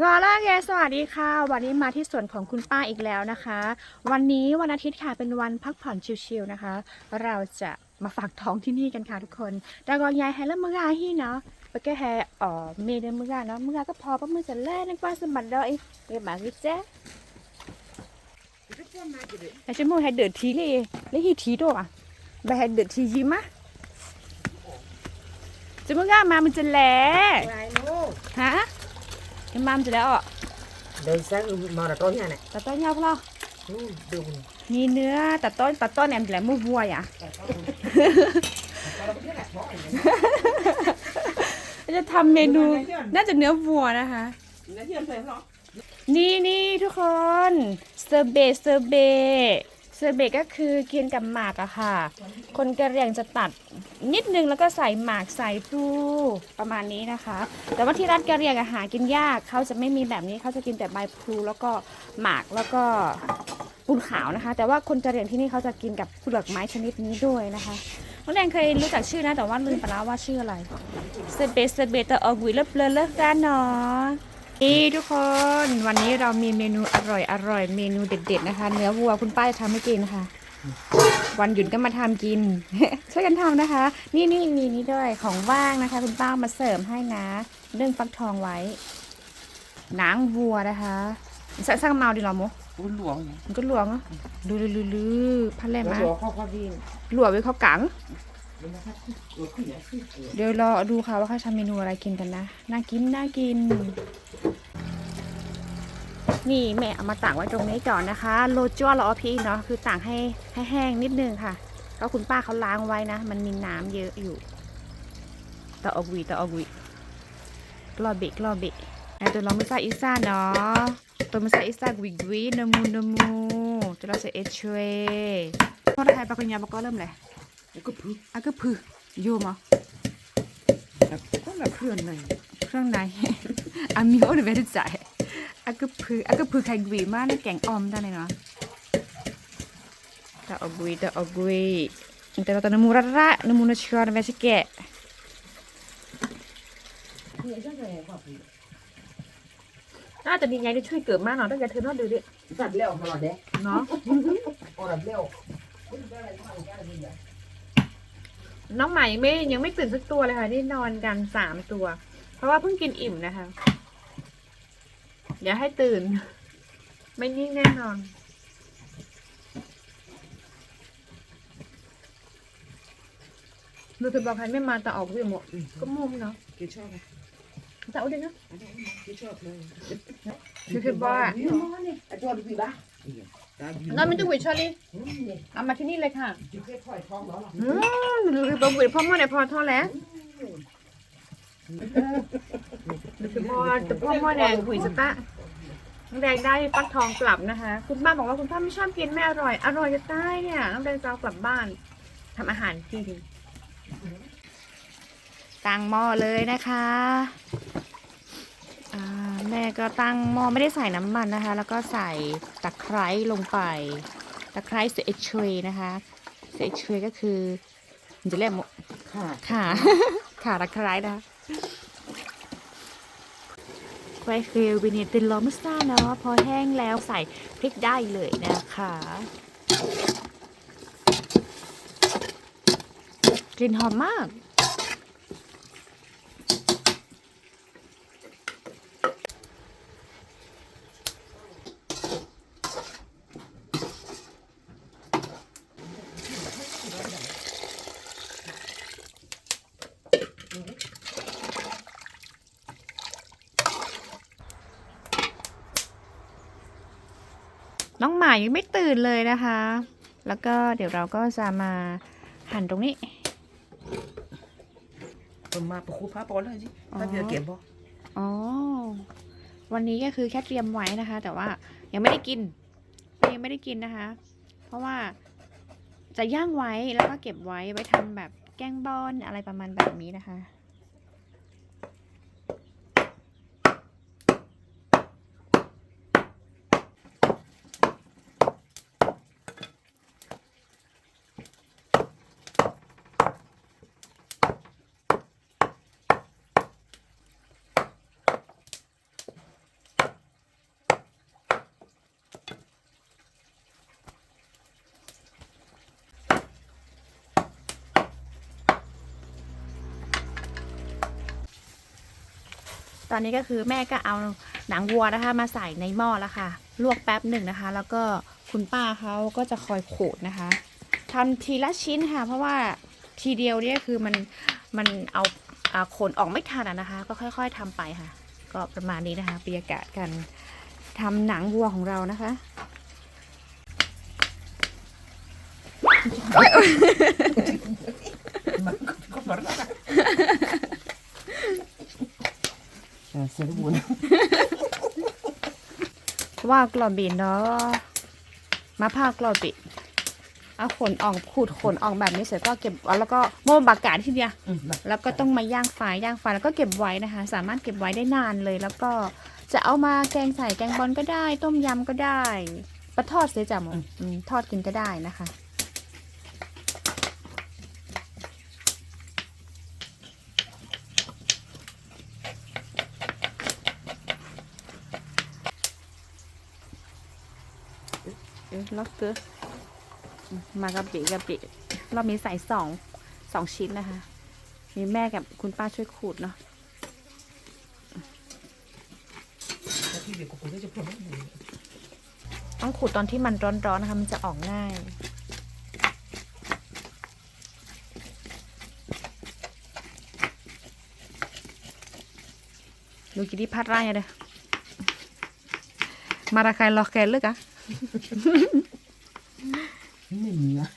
รอล่าแกสวัสดีค่ะ วันนี้มาที่สวนของคุณป้าอีกแล้วนะคะ วันนี้วันอาทิตย์ค่ะเป็นวันพักผ่อนชิลๆนะคะ เราจะมาฝากท้องที่นี่กันค่ะทุกคนแต่ก็ยายให้แล้วมืออาฮีเนาะไปแกแฮอ๋อเมเดมืออาเนาะมืออาก็พอปะมือจะแล่นึกว่าสมบัติดอยเรียบมาวิจ๊ะแต่ฉันมูให้เดือดทีเลยแล้วฮีทีด้วยอะไปให้เดือดทียิ้มอะจะมืออามามันจะแล่ฮะ ยังมามจะแล้วอะ Đời sáng mà là tối nha này ตัดต้นยาวพอ Ừ, Đường มีเนื้อตัดต้นตัดต้นแหนมแหลมมูวัวอะจะทำเมนูน่าจะเนื้อวัวนะคะ Nó chưa phải không? นี่นี่ทุกคนเซอร์เบตเซอร์เบตเซอร์เบตก็คือกินกับหมากอะค่ะ คนกะเหรี่ยงจะตัดนิดนึงแล้วก็ใส่หมากใส่พลูประมาณนี้นะคะ แต่ว่าที่ร้านกะเหรี่ยงอะหารกินยากเขาจะไม่มีแบบนี้เขาจะกินแต่ใบพลูแล้วก็หมากแล้วก็ปูนขาวนะคะ แต่ว่าคนกะเหรี่ยงที่นี่เขาจะกินกับเปลือกไม้ชนิดนี้ด้วยนะคะน้องแดงเคยรู้จักชื่อนะแต่ว่าลืมไปแล้วว่าชื่ออะไรเซเบตเซเบตแต่ออกวิเลิฟเลอกันเนาะ นี่ทุกคนวันนี้เรามีเมนูอร่อยอร่อยเมนูเด็ด ๆ นะคะ เนื้อวัวคุณป้าจะทำให้กินค่ะ วันหยุดก็มาทำกิน ช่วยกันทำนะคะ นี่นี่มีนี่ด้วยของว่างนะคะ คุณป้าเอามาเสริมให้นะเรื่องฟักทองไว้ หนังวัวนะคะสั่งสั่งเมาดิเหรอโม Ui luồng มันก็หลวงอะดูลือลือพันแรกมา Luồng không có gì หลวงไว้เขากัง Ui không nhớ chứ เดี๋ยวรอดูค่ะว่าเขาทำเมนูอะไรกินกันนะ น่ากินน่ากิน นี่แม่เอามาตากไว้ตรงนี้ก่อนนะคะโรจั่วรอพี่เนาะคือตากให้ให้แห้งนิดนึงค่ะก็คุณป้าเขาล้างไว้นะ มันมีน้ำเยอะอยู่ตะออกวีตะออกวีกลอเบะกลอเบะไอตัวเราไม่ใส่อีซ่าเนาะตัวไม่ใส่อีซ่าวิกวีนมูนมูตัวเราใส่เอชเชวพอได้ปากกัญญาปากก็เริ่มเลย Nó cứ phứ อะก็พือโยมอะ Có là phương này เครื่องในอามิโอหรือไม่ได้จ่าย อาก็พืออาก็พือไข่กวีมากในแกงออมได้เลยเนาะตาอกุยตาอกุยแต่เราตอนนมูระระนมูนชวนเวชแกะ Người chắc là có phứ น่าจะดีไงที่ช่วยเกิดมากเนาะตั้งแต่เธอน่าดูดิ Giặt liệu mà là đế เนาะ Còn là liệu Ui cái này có bằng cái gì vậy น้องใหม่ไม่ยังไม่ตื่นสักตัวเลยค่ะนี่นอนกันสามตัว เพราะว่าเพิ่งกินอิ่มนะคะ อย่าให้ตื่น ไม่นิ่งแน่นอนดูคือบอกใครไม่มาแต่ออกเรื่องหมด Ừ ก็มุมเนาะ Cái cho này แต่เอาดีนะ À đây Cái cho này คือคือบอกอะ À cho được gì ba น้องไม่ต้องหวิดชอรี่ Ừ, nè. เอามาที่นี่เลยค่ะ Chứ cái khỏi thong đó là อืมดูคือบอกหวิดพ่อมื่อไหร่พอท่อแล้ว ดูคือพ่อแต่พ่อมื่อแดงหวิดสตะน้องแดงได้ฟักทองกลับนะคะ คุณป้าบอกว่าคุณป้าไม่ชอบกินไม่อร่อย อร่อยจะตายเนี่ยน้องแดงจะเอากลับบ้านทำอาหารกินตั้งหม้อเลยนะคะอ่าแม่ก็ตั้งหม้อไม่ได้ใส่น้ำมันนะคะ แล้วก็ใส่ตะไคร้ลงไป ตะไคร้เสเอชเวนะคะเสเอชเวก็คือมันจะเรียกหม Khả ค่ะค่ะตะไคร้นะคะ ไว้คือวินิตินลอมซ่าเนาะพอแห้งแล้วใส่พริกได้เลยนะคะกลิ่นหอมมาก น้องหมายังไม่ตื่นเลยนะคะ แล้วก็เดี๋ยวเราก็จะมาหั่นตรงนี้ Còn mà bà khu phá bó là gì Phát giờ kiểm bó อ๋อ วันนี้ก็คือแค่เตรียมไว้นะคะ แต่ว่ายังไม่ได้กินยังไม่ได้กินนะคะ เพราะว่าจะย่างไว้แล้วก็เก็บไว้ไว้ทำแบบแกงบอนอะไรประมาณแบบนี้นะคะ ตอนนี้ก็คือแม่ก็เอาหนังวัวนะคะ มาใส่ในหม้อแล้วค่ะ ลวกแป๊บหนึ่งนะคะ แล้วก็คุณป้าเขาก็จะคอยโขดนะคะทำทีละชิ้นค่ะ เพราะว่าทีเดียวเนี่ยคือมันมันเอาอาขนออกไม่ทันนะคะ ก็ค่อย ๆทำไปค่ะ ก็ประมาณนี้นะคะบรรยากาศกันทำหนังวัวของเรานะคะก็ดแล้ว เสียบุญว่ากรอบบินเนาะมะพร้าวกรอบบินเอาขนออกขูดขนออกแบบนี้เสร็จก็เก็บแล้วก็โม่บากาศที่เดียวแล้วก็ต้องมาย่างไฟย่างไฟแล้วก็เก็บไว้นะคะ สามารถเก็บไว้ได้นานเลย แล้วก็จะเอามาแกงใส่แกงบอลก็ได้ ต้มยำก็ได้ปลาทอดเสียจ่ะหมออืมทอดกินก็ได้นะคะ เอ๊ะล็อกเกอร์มากะปิกะปิเรอบนี้ใส่สองสองชิ้นนะคะ มีแม่กับคุณป้าช่วยขูดเนาะต้องขูดตอนที่มันร้อนๆนะคะ มันจะออกง่ายดูกี่ที่พัดไร่อะเด้อมาราคายลอกแกนลึกอะ ไม่มีอะ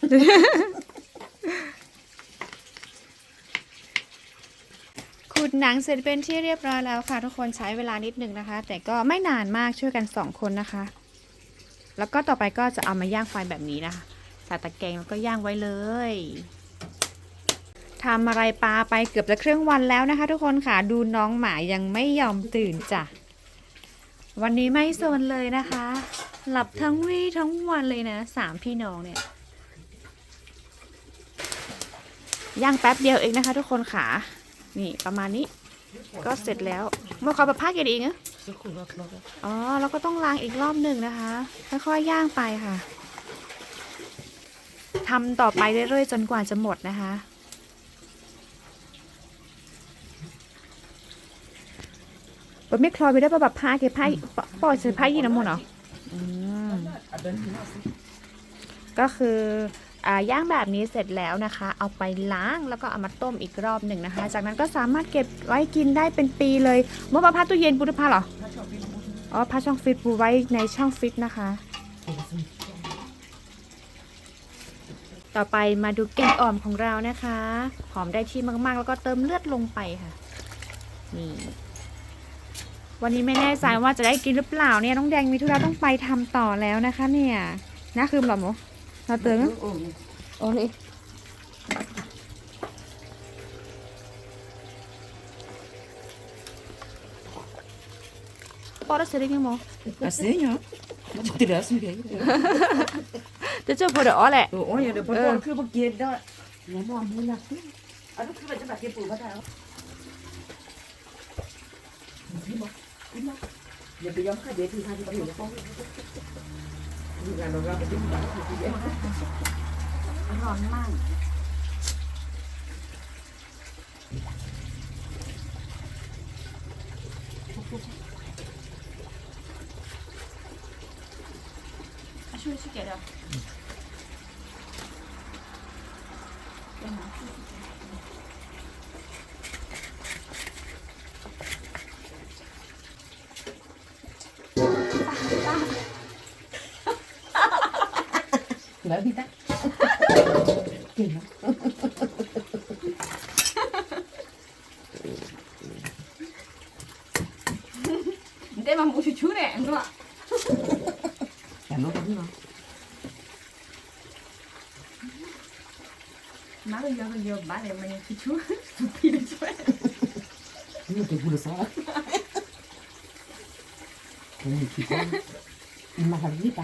ขูดหนังเสร็จเป็นที่เรียบร้อยแล้วค่ะ ทุกคนใช้เวลานิดหนึ่งนะคะ แต่ก็ไม่นานมากช่วยกันสองคนนะคะ แล้วก็ต่อไปก็จะเอามาย่างไฟแบบนี้นะคะใส่ตะแกรงแล้วก็ย่างไว้เลยทำอะไรปลาไปเกือบจะครึ่งวันแล้วนะคะ ทุกคนค่ะดูน้องหมายังไม่ยอมตื่นจ้ะวันนี้ไม่สนเลยนะคะ หลับทั้งวี่ทั้งวันเลยนะสามพี่น้องเนี่ยย่างแป๊บเดียวเองนะคะ ทุกคนค่ะนี่ประมาณนี้ ก็เสร็จแล้วเมื่อเขาไปพักกันเองอะสักคนก็ปลดแล้วอ๋อแล้วก็ต้องล้างอีกรอบหนึ่งนะคะค่อยๆย่างไปค่ะทำต่อไปเรื่อยๆจนกว่าจะหมดนะคะ ปไม่คลอยไปได้ปะแบบพาเก็บพาปล่อยใส่พายยีน้ำมันเหรอ ก็คืออย่างแบบนี้เสร็จแล้วนะคะ เอาไปล้างแล้วก็เอามาต้มอีกรอบหนึ่งนะคะ จากนั้นก็สามารถเก็บไว้กินได้เป็นปีเลยมื่อปลาพัตู้เย็นปุถุพาเหรออ๋อพัช่องฟิตปูไว้ในช่องฟิตนะคะ ต่อไปมาดูแกงอ่อมของเรานะคะ หอมได้ที่มากๆ แล้วก็เติมเลือดลงไปค่ะ นี่ วันนี้ไม่แน่ใจว่าจะได้กินหรือเปล่าเนี่ยน้องแดงมีธุระต้องไปทำต่อแล้วนะคะ เนี่ยน่าคืมเหรอหมูเราเติมนะโอ้ยโอ้เลยปอได้เสร็จยังหมอ Assim, ó. Mas eu teria assim, velho. จะเจอพอเดี๋ยวอ๋อแหละ Olha, depois eu fui porque dá. อย่าไปย้อมค่าเดี๋ยวที่ทางที่อยู่นฟ้องดูงานเราเราไปดิ้นบที่ที่ยอร้อนมากช่วยช่วยแกเดี๋ย ได้มาหมูชูๆเนี่ยด้วย Là nó đúng không? มาเลยเยอะเยอะบ้านเลยมันชูๆสุดพี่เลยช่วย Nhưng cái bùa sao? Cái này thì có. Mà làm gì ta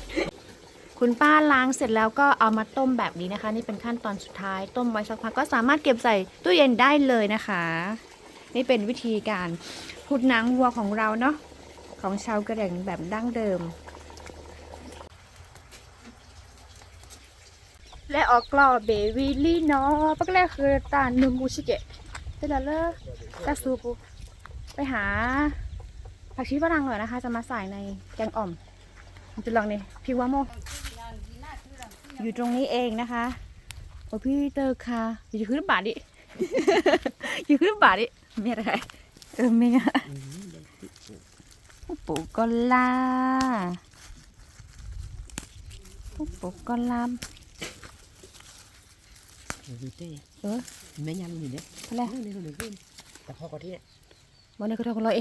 คุณป้าล้างเสร็จแล้วก็เอามาต้มแบบนี้นะคะ นี่เป็นขั้นตอนสุดท้าย ต้มไว้สักพักก็สามารถเก็บใส่ตู้เย็นได้เลยนะคะ นี่เป็นวิธีการขุดหนังวัวของเราเนาะของชาวกระเหรี่ยงแบบดั้งเดิม และออกกลอเบวิลี่เนาะปักแรกคือตานุมูชิเกะเสร็จแล้วเลอตาซูปุไปหาผักชีฝรั่งหน่อยนะคะ จะมาใส่ในแกงอ่อมจะลองนี่พี่ว่าโม อยู่ตรงนี้เองนะคะ โอ้พี่เตอร์ค่ะ อยู่ขึ้นบาทดิ อยู่ขึ้นบาทดิมีอะไรเออมีอะปูกอลลาปูกอลลาม vì thế Ừ. mấy nhăn gì đấy อะไร nó lên nó được lên tập ho có thế วันนี้ก็ทำกันเลย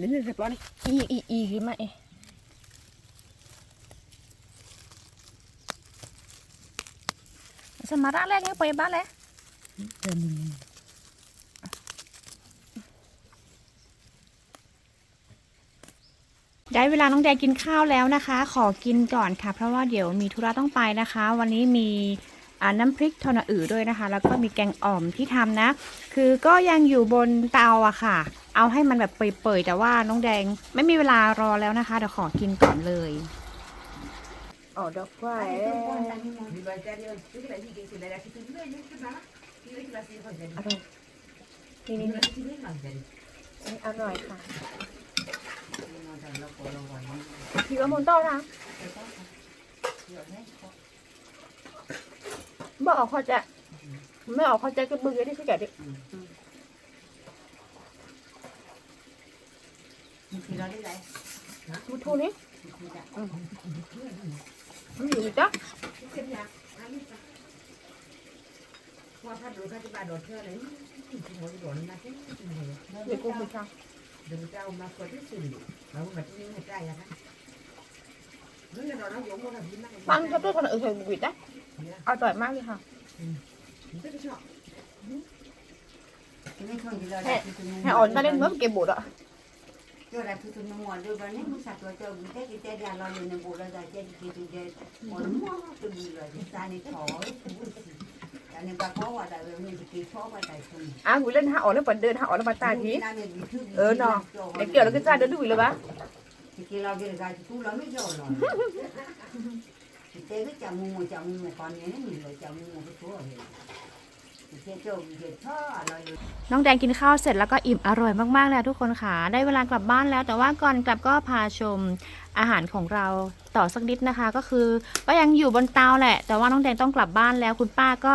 lên lên đẹp lắm อีอีอีขึ้นมาเอสมาระ แรกนี่ไปบ้านเลยได้เวลาน้องแดงกินข้าวแล้วนะคะ ขอกินก่อนค่ะ เพราะว่าเดี๋ยวมีธุระต้องไปนะคะ วันนี้มีน้ำพริกทอนาอือด้วยนะคะ แล้วก็มีแกงอ่อมที่ทำนะ คือก็ยังอยู่บนเตาอะค่ะ เอาให้มันแบบเปื่อยๆแต่ว่าน้องแดงไม่มีเวลารอแล้วนะคะเดี๋ยวขอกินก่อนเลย อ๋อดอกไฟ vì vậy ra đi ơi cái này gì cái này là cái thứ này nhé cái đó cái này là gì khỏi vậy อร่อยนี่นี่ cái này cái này là gì นี่อร่อยค่ะ nó là nó có nó gọi nó พี่ว่ามุนโต้นะบอกออกเข้าใจไม่ออกเข้าใจก็บึ้งเลยที่เขาแกะดิ thì nó đi đây มูทูนี่มันอยู่จ้ะ cái nhà qua phát đồ cái bà đồ thơ đấy ngồi đồ nó cái เดี๋ยวกูไปท đừng trao mà có cái gì mà không phải những người trai là cái nó là nó giống như là gì mà ำปังชอบตัวทอนาอือเคยบุกวิดนะอร่อยมากเลยค่ะ rất là chọn ให้อ่อนมาเล่นเมื่อเก็บบุตรอะ cho là tôi tôi mua đưa vào nếu muốn sạch rồi cho mình thấy cái tay ra lo liền bộ ra ra trên cái cái cái còn mua tôi đi rồi thì ta này thổi cái này bà có qua đại rồi mình chỉ khó qua đại thôi อะกูเล่นหาอ่อนแล้วปันเดินหาอ่อนแล้วปันตาที เออเนาะเด็กเกี่ยวแล้วก็จ้าเดินดูอีกเลยปะ thì kia lo kia ra thì tôi lo mới rồi rồi thì tay cái chồng mua chồng mua còn nhớ mình rồi chồng mua cái số rồi thì cái chỗ cái thơ lo น้องแดงกินข้าวเสร็จแล้วก็อิ่มอร่อยมากๆแล้วทุกคนค่ะ ได้เวลากลับบ้านแล้ว แต่ว่าก่อนกลับก็พาชมอาหารของเราต่อสักนิดนะคะ ก็คือก็ยังอยู่บนเตาแหละ แต่ว่าน้องแดงต้องกลับบ้านแล้วคุณป้าก็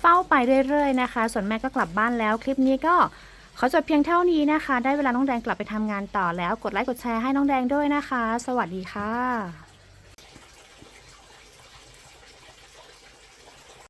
เฝ้าไปเรื่อยๆนะคะ ส่วนแม่ก็กลับบ้านแล้ว คลิปนี้ก็ขอจบเพียงเท่านี้นะคะ ได้เวลาน้องแดงกลับไปทำงานต่อแล้ว กดไลค์กดแชร์ให้น้องแดงด้วยนะคะ สวัสดีค่ะ